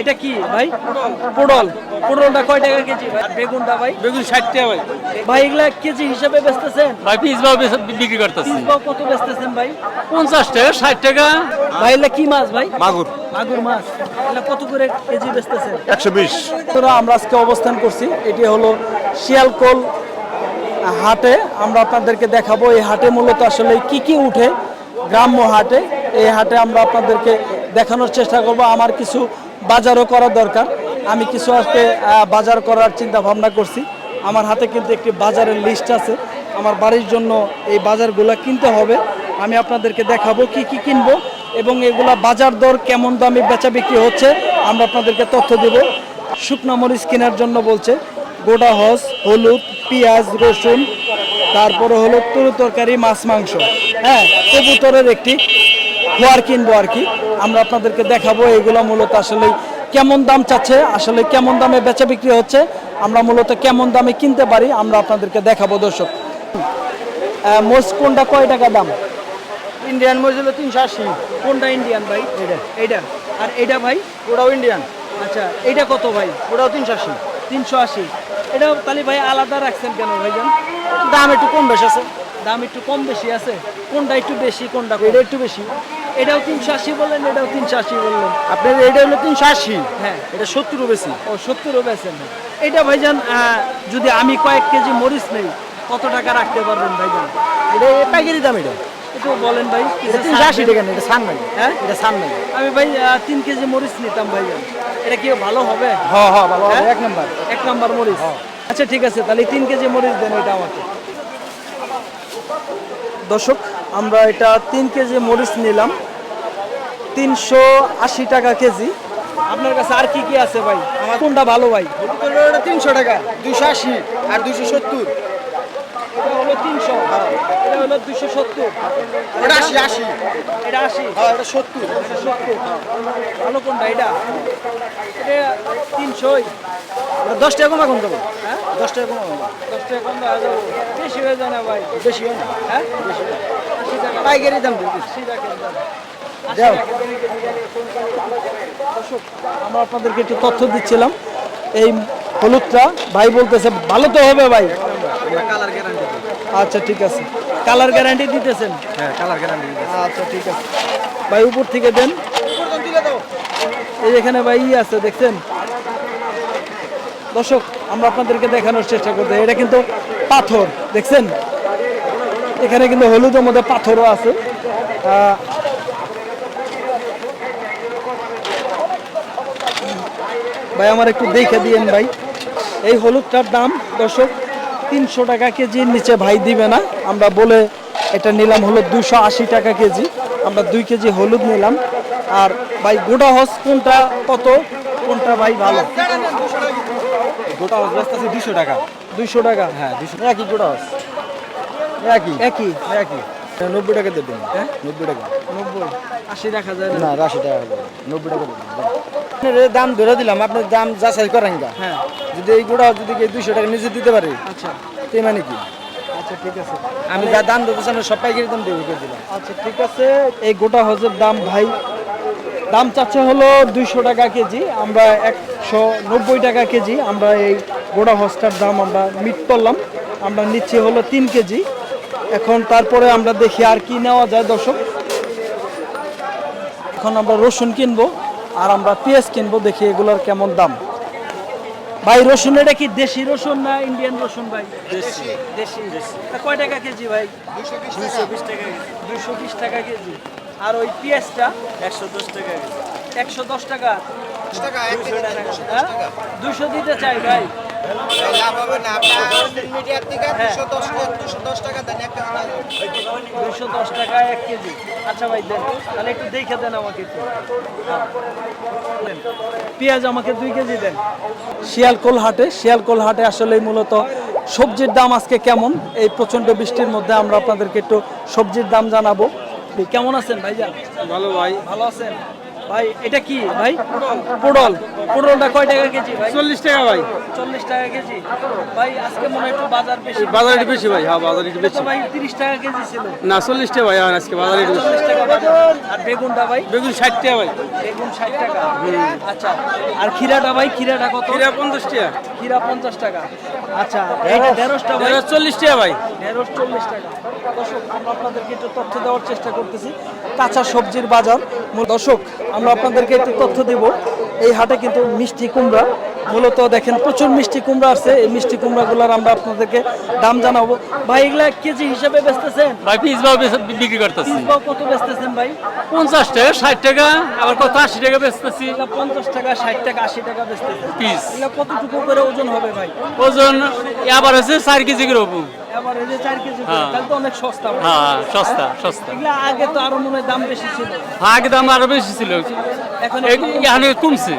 এটা কি ভাই? পটল পটলটা কয় টাকা কেজি আর বেগুনটা ভাই? বেগুন ষাট টাকা ভাই। ভাই এগুলা কেজি হিসাবে বেচতেছেন? ভাই পিস ভাও বিক্রি করতেছি। পিস কত বেচতেছেন ভাই? পঞ্চাশ টাকা ষাট টাকা। ভাই এগুলা কি মাছ ভাই? মাগুর। মাগুর মাছ। এগুলা কত করে কেজি বেচতেছেন? একশো বিশ। আমরা আজকে অবস্থান করছি। এটি হলো শিয়ালকোল হাটে। আমরা আপনাদেরকে দেখাবো এই হাটে মূলত আসলে কি কি উঠে গ্রাম্য হাটে। এই হাটে আমরা আপনাদেরকে দেখানোর চেষ্টা করব। আমার কিছু বাজারও করা দরকার। আমি কিছু আজকে বাজার করার চিন্তা ভাবনা করছি। আমার হাতে কিন্তু একটি বাজারের লিস্ট আছে। আমার বাড়ির জন্য এই বাজারগুলো কিনতে হবে। আমি আপনাদেরকে দেখাবো কি কি কিনবো এবং এগুলা বাজার দর কেমন দামে বেচা বিক্রি হচ্ছে, আমরা আপনাদেরকে তথ্য দেব। শুকনা মরিচ কেনার জন্য বলছে গোটা হস, হলুদ, পেঁয়াজ, রসুন, তারপরে হলো তরু তরকারি মাছ, মাংস। হ্যাঁ কবুতরের একটি খোয়ার কিনবো আর কি। আমরা আপনাদেরকে দেখাবো এগুলো মূলত আসলে কেমন দাম চাচ্ছে আসলে কেমন দামে বেচা বিক্রি হচ্ছে আমরা মূলত কেমন দামে কিনতে পারি আমরা আপনাদেরকে দেখাবো দর্শক। মোষ কোনটা কয় টাকা দাম? ইন্ডিয়ান মরিচ হলো তিনশো আশি। কোনটা ইন্ডিয়ান ভাই? এটা এইটা। আর এইটা ভাই? ওটাও ইন্ডিয়ান। আচ্ছা এইটা কত ভাই? ওটাও তিনশো আশি। তিনশো আশি। এটা তাহলে ভাই আলাদা রাখছেন কেন ভাইজান দাম একটু কম বেশি আছে। দাম একটু কম বেশি আছে। কোনটা একটু বেশি কোনটা? এটা একটু বেশি। এটাও তিনশো আশি বললেন এটাও তিনশো আশি বললেন। আপনার এটা হলো তিনশো আশি হ্যাঁ। এটা সত্তরও বেশি। ও সত্তরও বেছেন এটা ভাইজান যদি আমি কয়েক কেজি মরিচ নেই কত টাকা রাখতে পারবেন ভাইজান? এটা পাইকারি দাম এটা। একটু বলেন ভাই তিনশো আশি টাকা এটা সান নাই। হ্যাঁ? এটা সান নাই। আমি ভাই তিন কেজি মরিচ নিতাম ভাইজান। এটা কি ভালো হবে? হ্যাঁ হ্যাঁ ভালো হবে, হ্যাঁ? এক নম্বর। এক নাম্বার মরিচ। আচ্ছা ঠিক আছে তাহলে তিন কেজি মরিচ দেন এটা আমাকে। দর্শক আমরা এটা তিন কেজি মরিচ নিলাম। তিনশো আশি টাকা কেজি। আপনার কাছে আর কি কি আছে ভাই? আমার কোনটা ভালো ভাই? তিনশো টাকা দুইশো আশি আর দুশো সত্তর। দশ টাকা কমা কম দেবো। হ্যাঁ? দশ টাকা কমা কম দশ টাকা কম দেওয়া যাবে। বেশি হয়ে যায় না ভাই। বেশি হয় না। হ্যাঁ? পাইকারি দাম দেবো আমরা আপনাদেরকে একটু তথ্য দিচ্ছিলাম। এই হলুদটা ভাই বলতেছে ভালো তো হবে ভাই। আচ্ছা ঠিক আছে। কালার গ্যারান্টি দিতেছেন? হ্যাঁ কালার গ্যারান্টি আচ্ছা ঠিক আছে। ভাই উপর থেকে দেন। এই এখানে ভাই ই আছে দেখছেন? দর্শক আমরা আপনাদেরকে দেখানোর চেষ্টা করতে এটা কিন্তু পাথর দেখছেন? এখানে কিন্তু হলুদের মধ্যে পাথরও আছে। ভাই আমার একটু দেখে দিয়েন ভাই। এই হলুদটার দাম দর্শক তিনশো টাকা কেজির নিচে ভাই দিবে না। আমরা বলে এটা নিলাম হলো দুশো আশি টাকা কেজি। আমরা দুই কেজি হলুদ নিলাম। আর ভাই গোটা হস কোনটা কত? কোনটা ভাই ভালো? গোটা ব্যস্ত আছে দুশো টাকা। দুইশো টাকা? হ্যাঁ দুশো একই গোটা আছে একই? একই। একই। নব্বই টাকা দেবেন। হ্যাঁ? নব্বই টাকা। নব্বই। আশি রাখা যায় না। আশি টাকা। নব্বই টাকা দেবেন। আপনার দাম ধরে দিলাম আপনার দাম যাচাই করেন গা। হ্যাঁ। যদি এই গোটা যদি দুইশো টাকা নিজে দিতে পারি আচ্ছা। তো মানে কি? আচ্ছা ঠিক আছে। আমি যা দাম দিতেছি আমি সব পাইকারি দাম দেবো দিলাম। আচ্ছা ঠিক আছে। এই গোটা হজের দাম ভাই দাম চাচ্ছে হলো দুইশো টাকা কেজি। আমরা একশো নব্বই টাকা কেজি। আমরা এই গোটা হজটার দাম আমরা মিট করলাম। আমরা নিচ্ছি হলো তিন কেজি। এখন তারপরে আমরা দেখি আর কি নেওয়া যায় দর্শক। এখন আমরা রসুন কিনবো। আর আমরা পেঁয়াজ কিনবো দেখি এগুলোর কেমন দাম। ভাই রসুন এটা কি দেশি রসুন না ইন্ডিয়ান রসুন ভাই? দেশি। দেশি। কয় টাকা কেজি ভাই? দুশো বিশ টাকা দুশো বিশ টাকা কেজি। আর ওই পেঁয়াজটা? একশো দশ টাকা একশো দশ টাকা। হ্যাঁ? দুশো দিতে চাই ভাই। দুশো দশ টাকা এক কেজি আচ্ছা ভাই দেন। তাহলে একটু দেখে দেন আমাকে একটু। হ্যাঁ। পেঁয়াজ আমাকে দুই কেজি দেন। শিয়ালকোল হাটে শিয়ালকোল হাটে আসলে মূলত সবজির দাম আজকে কেমন? এই প্রচণ্ড বৃষ্টির মধ্যে আমরা আপনাদেরকে একটু সবজির দাম জানাব। কেমন আছেন ভাইজান? ভালো ভাই। ভালো আছেন? ভাই এটা কি ভাই? পটল। পটলটা কয় টাকা কেজি ভাই? চল্লিশ টাকা ভাই। চল্লিশ টাকা কেজি। ভাই আজকে মনে একটু বাজার বেশি। বাজার একটু বেশি ভাই হ্যাঁ বাজার একটু বেশি। ভাই তিরিশ টাকা কেজি ছিল। না চল্লিশ টাকা ভাই এখন আজকে বাজার একটু চল্লিশ টাকা আর বেগুনটা ভাই? বেগুন ষাট টাকা ভাই। বেগুন ষাট টাকা। আচ্ছা আর ক্ষীরাটা ভাই ক্ষীরাটা কত? কিরা পঞ্চাশ টাকা। ক্ষীরা পঞ্চাশ টাকা। আচ্ছা ঢেঁড়সটা ভাই? চল্লিশ টাকা ভাই। ঢেঁড়স চল্লিশ টাকা। দর্শক আমরা আপনাদেরকে একটু তথ্য দেওয়ার চেষ্টা করতেছি। কাঁচা সবজির বাজার। দর্শক আমরা আপনাদেরকে একটু তথ্য দেব। এই হাটে কিন্তু মিষ্টি কুমড়া মূলত দেখেন প্রচুর মিষ্টি কুমড়া আছে এই মিষ্টি কুমড়াগুলোর আমরা আপনাদেরকে দাম জানাব। ভাই এগুলা কেজি হিসাবে বেচতেছেন? ভাই পিস বাবু বিক্রি করতেছি। পিস বা কত বেচতেছেন ভাই? পঞ্চাশ টাকা ষাট টাকা আবার কত? আশি টাকা বেচতেছি। পঞ্চাশ টাকা ষাট টাকা আশি টাকা বেচতেছেন। পিস। এগুলা কতটুকু করে ওজন হবে ভাই? ওজন আবার হচ্ছে চার কেজি করে এই যে কেজি করে, হ্যাঁ। তাহলে তো অনেক সস্তা হ্যাঁ সস্তা সস্তা। এগুলা আগে তো আরও মনে দাম বেশি ছিল। আগে দাম আরও বেশি ছিল। এখন এখানে কমছে।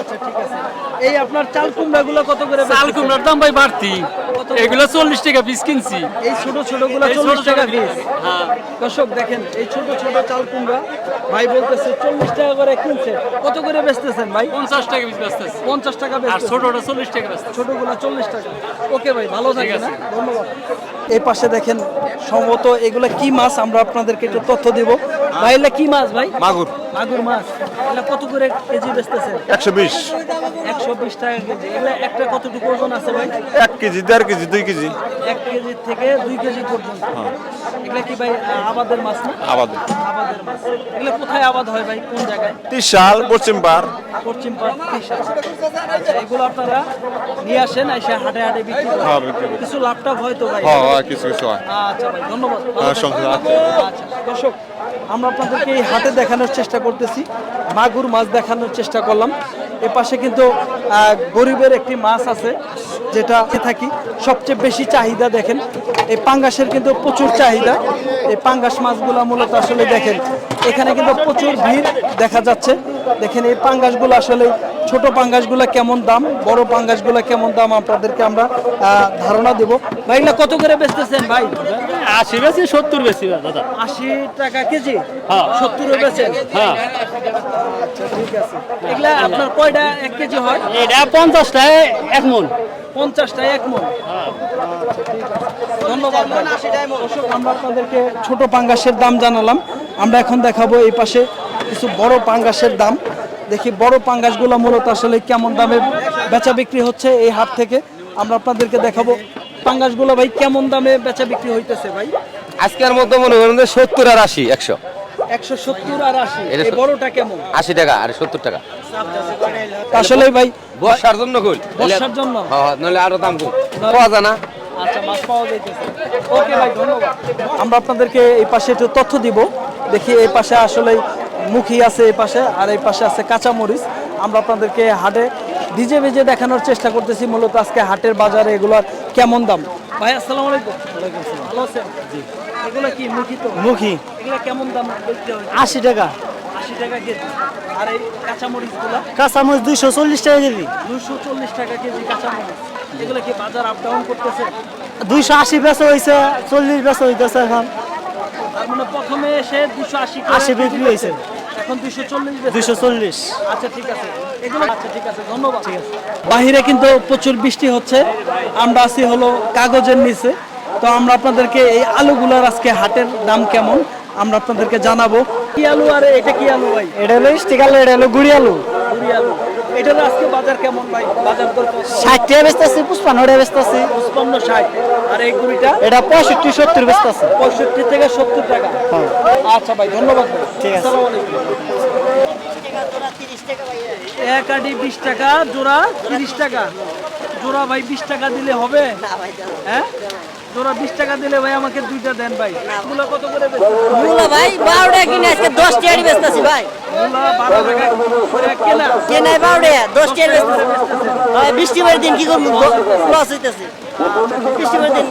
আচ্ছা ঠিক আছে। এই আপনার চাল কুমড়া গুলো কত করে চাল কুমড়ার দাম ভাই বাড়তি। এগুলো চল্লিশ টাকা পিস কিনছি। এই ছোট ছোটগুলো চল্লিশ টাকা পিস হ্যাঁ। দর্শক দেখেন এই ছোট ছোট চাল কুমড়া ভাই বলতেছে চল্লিশ টাকা করে কিনছে। কত করে বেচতেছেন ভাই? পঞ্চাশ টাকা পিস বেচতেছি। পঞ্চাশ টাকা আর ছোটটা চল্লিশ টাকা ছোটগুলো চল্লিশ টাকা। ওকে ভাই ভালো থাকবেন আছে। হ্যাঁ? ধন্যবাদ। এই পাশে দেখেন সম্ভবত এগুলা কি মাছ? আমরা আপনাদেরকে একটু তথ্য দিব। ভাই এগুলা কি মাছ ভাই? মাগুর। মাগুর মাছ। এগুলা কত করে কেজি বেচতেছেন টাকা কেজি। এগুলা একটা কতটুকু ওজন আছে ভাই? এক কেজি কেজি থেকে কেজি পর্যন্ত। এগুলা কি ভাই আবাদের মাছ না? আবাদে। আবাদের মাছ। এগুলা কোথায় আবাদ হয় ভাই? কোন জায়গায়? ত্রিশাল পশ্চিম পার পশ্চিম পাড় ত্রিশাল। আচ্ছা এগুলো আপনারা নিয়ে আসেন এসে হাটে হাটে বিক্রি করেন। হ্যাঁ, কিছু লাভটা হয়তো ভাই? হ্যাঁ হ্যাঁ কিছু কিছু হয়। আচ্ছা ভাই ধন্যবাদ। হ্যাঁ। আচ্ছা দর্শক আমরা আপনাদেরকে এই হাটে দেখানোর চেষ্টা করতেছি, মাগুর মাছ দেখানোর চেষ্টা করলাম। এ পাশে কিন্তু গরিবের একটি মাছ আছে, যেটা থাকি। সবচেয়ে বেশি চাহিদা দেখেন, এই পাঙ্গাসের কিন্তু প্রচুর চাহিদা। এই পাঙ্গাস মাছগুলো মূলত আসলে দেখেন, এখানে কিন্তু প্রচুর ভিড় দেখা যাচ্ছে। দেখেন এই পাঙ্গাসগুলো আসলে ছোট পাঙ্গাসগুলো কেমন দাম? বড় পাঙ্গাসগুলো কেমন দাম? আপনাদেরকে আমরা ধারণা দেব। ভাই এগুলা কত করে বেচতেছেন ভাই? আশি বেশি সত্তর বেশি দাদা। আশি টাকা কেজি? হ্যাঁ। সত্তর বেচেন? হ্যাঁ। আচ্ছা ঠিক আছে। এগুলা আপনার কয়টা এক কেজি হয়? এটা পঞ্চাশটায় এক মন। পঞ্চাশটা এক মন। আচ্ছা, ঠিক আছে। ধন্যবাদ আমরা আপনাদেরকে ছোট পাঙ্গাসের দাম জানালাম। আমরা এখন দেখাবো এই পাশে কিছু বড় পাঙ্গাসের দাম। দেখি বড় পাঙ্গাসগুলো মূলত আসলে কেমন দামে বেচা বিক্রি হচ্ছে এই হাট থেকে। আমরা আপনাদেরকে দেখাবো পাঙ্গাসগুলো ভাই কেমন দামে বেচা বিক্রি হইতেছে ভাই? আজকের মতো মনে করেন যে সত্তর আর আশি একশো। একশো সত্তর আর আশি। এই বড়টা কেমন? আশি টাকা আর সত্তর টাকা। আসলে ভাই বর্ষার জন্য কইল বর্ষার জন্য। হ্যাঁ নইলে আরও দাম কম। পাওয়া যায় না। আচ্ছা মাছ পাওয়া যাইতেছে। ওকে ভাই ধন্যবাদ। আমরা আপনাদেরকে এই পাশে একটু তথ্য দিব। দেখি এই পাশে আসলে মুখী আছে এই পাশে আর এই পাশে আছে কাঁচামরিচ। আমরা আপনাদেরকে হাটে ভিজে ভিজে দেখানোর চেষ্টা করতেছি মূলত আজকে হাটের বাজারে এগুলোর কেমন দাম। ভাই আসসালামু আলাইকুম। ভালো আছেন? জি। এগুলো কি মুখী তো? মুখী। এগুলো কেমন দাম বিক্রি আশি টাকা। আশি টাকা কেজি। আর এই কাঁচামরিচগুলো? কাঁচামরিচ দুইশো চল্লিশ টাকা কেজি। চল্লিশ টাকা কেজি কাঁচামরিচ। এগুলো কি বাজার আপ ডাউন করতেছে? দুইশো আশি বেচা হয়েছে চল্লিশ বেচা হইতেছে এখন। তার মানে প্রথমে এসে দুশো আশি আশি বিক্রি হয়েছে এখন আচ্ছা ঠিক আছে। এগুলো আচ্ছা ঠিক আছে ধন্যবাদ। ঠিক আছে। বাহিরে কিন্তু প্রচুর বৃষ্টি হচ্ছে। আমরা আছি হলো কাগজের নিচে। তো আমরা আপনাদেরকে এই আলুগুলোর আজকে হাটের দাম কেমন আমরা আপনাদেরকে জানাব। কি আলু আর এটা কি আলু ভাই? এটা হলো স্টিক আলু এটা হলো গুড়ি আলু। গুড়ি আলু। এটার আজকে বাজার কেমন ভাই? বাজার দর? ষাট টাকা বেচতেছি পুষ্পান্ন টাকা বেচতেছি পঁচপান্ন ষাট। আর এই কুড়িটা এটা পঁয়ষট্টি সত্তর বেচতেছি পঁয়ষট্টি থেকে সত্তর টাকা। আচ্ছা ভাই ধন্যবাদ ভাই। ঠিক আছে। আসসালামু আলাইকুম। এক আটি বিশ টাকা জোড়া তিরিশ টাকা। জোড়া ভাই বিশ টাকা দিলে হবে? হ্যাঁ? জোড়া বিশ টাকা দিলে ভাই আমাকে দুইটা দেন ভাই। এগুলো কত করে? মূলা ভাই বারো টাকা কিনে আজকে দশ বেচতেছি ভাই। মূলা বারো টাকা কেনা? কেনে বারো দশ টাকা বেচতেছি। ভাই বৃষ্টিবার দিন কি করব? লস হইতেছে। বৃষ্টিবার দিন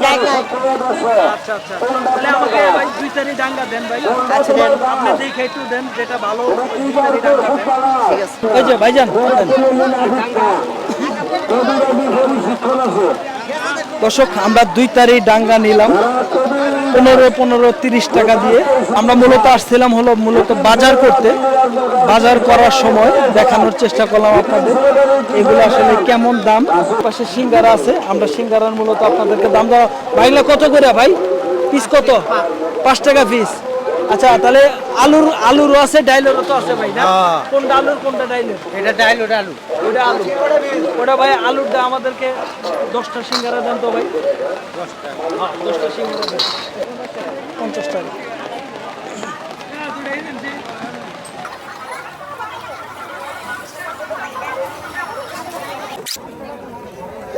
আচ্ছা আচ্ছা। তাহলে আমাকে ভাই দুই তারি ডাঙ্গা দেন ভাই। আচ্ছা, দেন। আপনি দেখে একটু দেন যেটা ভালো। তারি। ওই যে ভাইজান। দর্শক, আমরা দুই তারিখ ডাঙ্গা নিলাম। পনেরো পনেরো, তিরিশ টাকা দিয়ে। আমরা মূলত আসছিলাম হলো মূলত বাজার করতে। বাজার করার সময় দেখানোর চেষ্টা করলাম আপনাদের। এগুলো আসলে কেমন দাম? পাশে সিঙ্গারা আছে। আমরা সিঙ্গারার মূলত আপনাদেরকে দাম দেওয়া ভাইগুলো কত করে ভাই? পিস কত? পাঁচ টাকা পিস আচ্ছা তাহলে আলুর আলুরও আছে ডাইলেরও তো আছে ভাই না? কোনটা আলুর কোনটা ডাইলের? এটা ডাইল ওটা আলু। ওটা আলু। ওটা ভাই আলুরটা আমাদেরকে দশটা সিঙ্গারা দেন তো ভাই। হ্যাঁ, দশটা সিঙ্গারা দেন। পঞ্চাশ টাকা।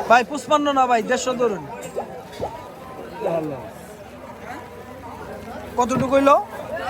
ভাই পুষ্পান্ন না ভাই দেড়শো ধরুন। কতটুকু হইল?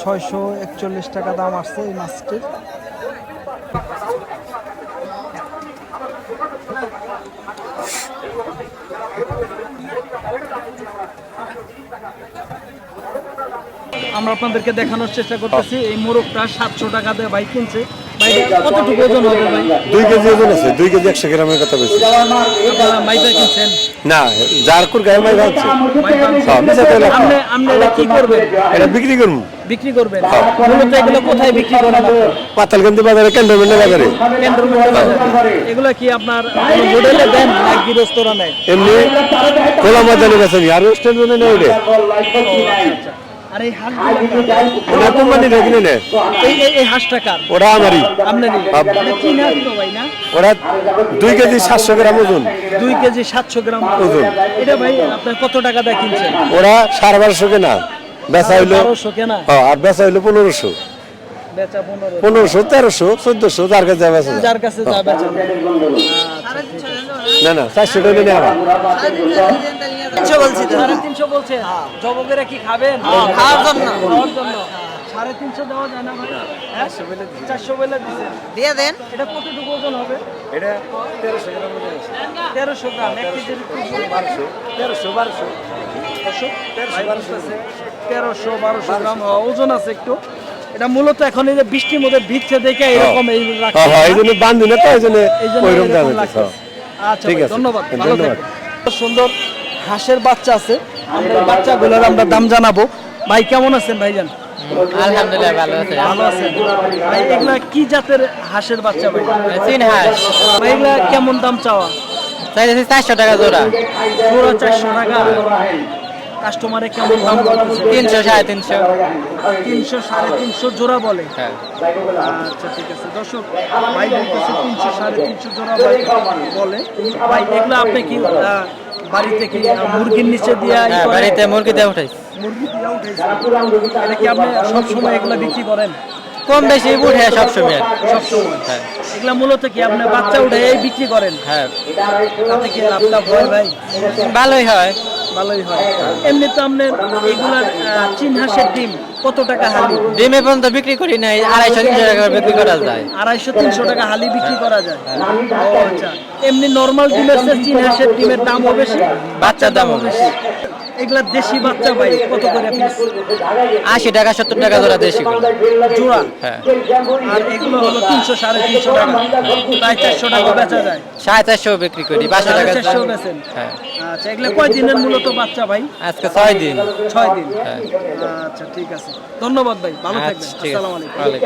ছয়শো একচল্লিশ টাকা দাম আসছে এই মাছটির। আমরা আপনাদেরকে দেখানোর চেষ্টা করতেছি, এই মোরগটা সাতশো টাকা দিয়ে বাইক কিনছে। কতটুকু ওজন হবে ভাই? দুই কেজি ওজন আছে দুই কেজি একশো গ্রামের কথা বলছি। মাইপা কিনছেন? না যার গায়ে মাইপা হ্যাঁ, কি করবেন? এটা বিক্রি করব বিক্রি করবেন? মূলত এগুলো কোথায় বিক্রি করেন পাতালকান্দি বাজারে বাজারে। এগুলো কি আপনার কোনো হোটেলে দেন না গৃহস্থরা নেয় এমনি খোলা ময়দানে আর নেই আর এই হাঁসগুলো ওটা কোম্পানি রেখে নেয় এই এই- এই হাঁসটা কার? ওটা আমারই। আপনারই। মানে হাঁস তো ভাই না? ওরা দুই কেজি সাতশো গ্রাম ওজন। দুই কেজি সাতশো গ্রাম ওজন। এটা ভাই আপনার কত টাকা দিয়ে কিনছেন? ওরা সাড়ে বারোশো কেনা। বেচা হইল বারোশো কেনা? হ্যাঁ, আর বেচা হইল পনেরোশো। পনেরোশো। তেরোশো চোদ্দশো যার কাছে যার কাছে যা না না চারশো টাকা নিয়ে তিনশো বলছি সাড়ে তিনশো বলছে জবকেরা কি খাবেন? খাওয়ার জন্য। খাওয়ার জন্য। সাড়ে তিনশো দেওয়া যায় না ভাই। হ্যাঁ? চারশো বেলা দিচ্ছে দিয়ে দেন। এটা কতটুকু ওজন হবে? তেরোশো গ্রাম এক কেজির তেরোশো বারোশো। তেরোশো বারোশো। গ্রাম হ্যাঁ, ওজন আছে একটু। এটা মূলত এখন এই যে বৃষ্টির মধ্যে ভিজছে দেখে এরকম এই। হ্যাঁ হ্যাঁ এই জন্য বান্ধি না তো এই জন্য। আচ্ছা ঠিক ভাই, আছে। ধন্যবাদ। ভালো খুব সুন্দর। হাঁসের বাচ্চা আছে। আমরা বাচ্চাগুলোর আমরা দাম জানাব। ভাই কেমন আছেন ভাইজান? আলহামদুলিল্লাহ ভালো আছে। ভালো আছেন? ভাই এগুলা কি জাতের হাঁসের বাচ্চা ভাই? চীন হাঁস। ভাই এগুলা কেমন দাম চাওয়া? চাইতেছি চারশো টাকা জোড়া। চারশো টাকা। কাস্টমারে কেমন দাম তিনশো সাড়ে তিনশো। তিনশো সাড়ে তিনশো জোড়া বলে? হ্যাঁ। আচ্ছা ঠিক আছে। দর্শক ভাই বলতেছে তিনশো সাড়ে তিনশো জোড়া ভাই বলে। ভাই এগুলো আপনি কি বাড়িতে কি মুরগির নিচে দিয়া হ্যাঁ বাড়িতে মুরগি দিয়ে উঠাইছি। মুরগি দিয়া উঠেছে এটা কি আপনি সবসময় এগুলো বিক্রি করেন? কম বেশি উঠে সবসময় সবসময়। হ্যাঁ। এগুলা মূলত কি আপনি বাচ্চা উঠে এই বিক্রি করেন? হ্যাঁ। তাতে কি লাভটা হয় ভাই? ভালোই হয়। ভালোই হয়। এমনি তো আপনার এগুলার চীন হাঁসের ডিম কত টাকা হালি? ডিমে পর্যন্ত বিক্রি করি নাই আড়াইশো তিনশো টাকা বিক্রি করা যায়। আড়াইশো তিনশো টাকা হালি বিক্রি করা যায়। ও আচ্ছা। এমনি নর্মাল ডিমের চেয়ে চীন হাঁসের ডিমের দামও বেশি? বাচ্চার দামও বেশি। এগুলা দেশি বাচ্চা ভাই কত করে আশি টাকা সত্তর টাকা জোড়া দেশি জোড়া? হ্যাঁ। আর এগুলো হলো তিনশো সাড়ে তিনশো টাকা। প্রায় চারশো টাকা বেচা যায়। সাড়ে চারশো বিক্রি করি পাঁচশো টাকা চারশো বেচেন। হ্যাঁ। আচ্ছা এগুলো কয় দিনের মূলত বাচ্চা ভাই? আজকে ছয় দিন। ছয় দিন। হ্যাঁ। আচ্ছা ঠিক আছে। ধন্যবাদ ভাই ভালো থাকবেন। আচ্ছা আছে। আসসালামু আলাইকুম।